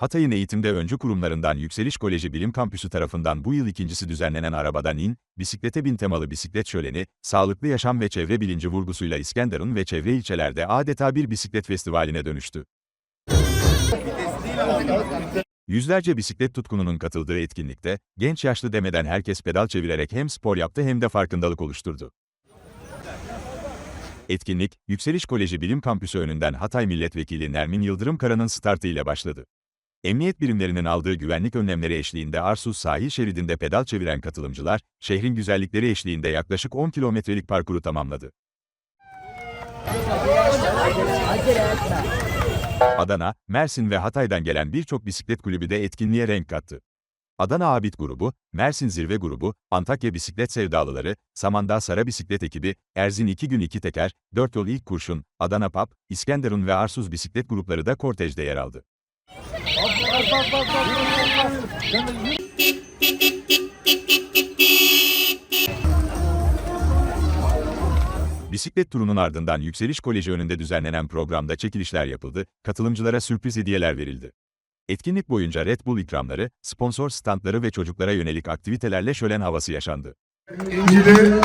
Hatay'ın eğitimde öncü kurumlarından Yükseliş Koleji Bilim Kampüsü tarafından bu yıl ikincisi düzenlenen Arabadan İn, Bisiklete Bin temalı bisiklet şöleni, sağlıklı yaşam ve çevre bilinci vurgusuyla İskenderun ve çevre ilçelerde adeta bir bisiklet festivaline dönüştü. Yüzlerce bisiklet tutkununun katıldığı etkinlikte, genç yaşlı demeden herkes pedal çevirerek hem spor yaptı hem de farkındalık oluşturdu. Etkinlik, Yükseliş Koleji Bilim Kampüsü önünden Hatay Milletvekili Nermin Yıldırım Kara'nın startı ile başladı. Emniyet birimlerinin aldığı güvenlik önlemleri eşliğinde Arsuz sahil şeridinde pedal çeviren katılımcılar, şehrin güzellikleri eşliğinde yaklaşık 10 kilometrelik parkuru tamamladı. Adana, Mersin ve Hatay'dan gelen birçok bisiklet kulübü de etkinliğe renk kattı. Adana Abit Grubu, Mersin Zirve Grubu, Antakya Bisiklet Sevdalıları, Samandağ Sara Bisiklet Ekibi, Erzin 2 Gün 2 Teker, 4 Yol İlk Kurşun, Adana Pap, İskenderun ve Arsuz bisiklet grupları da kortejde yer aldı. Bisiklet turunun ardından Yükseliş Koleji önünde düzenlenen programda çekilişler yapıldı, katılımcılara sürpriz hediyeler verildi. Etkinlik boyunca Red Bull ikramları, sponsor standları ve çocuklara yönelik aktivitelerle şölen havası yaşandı. İncili,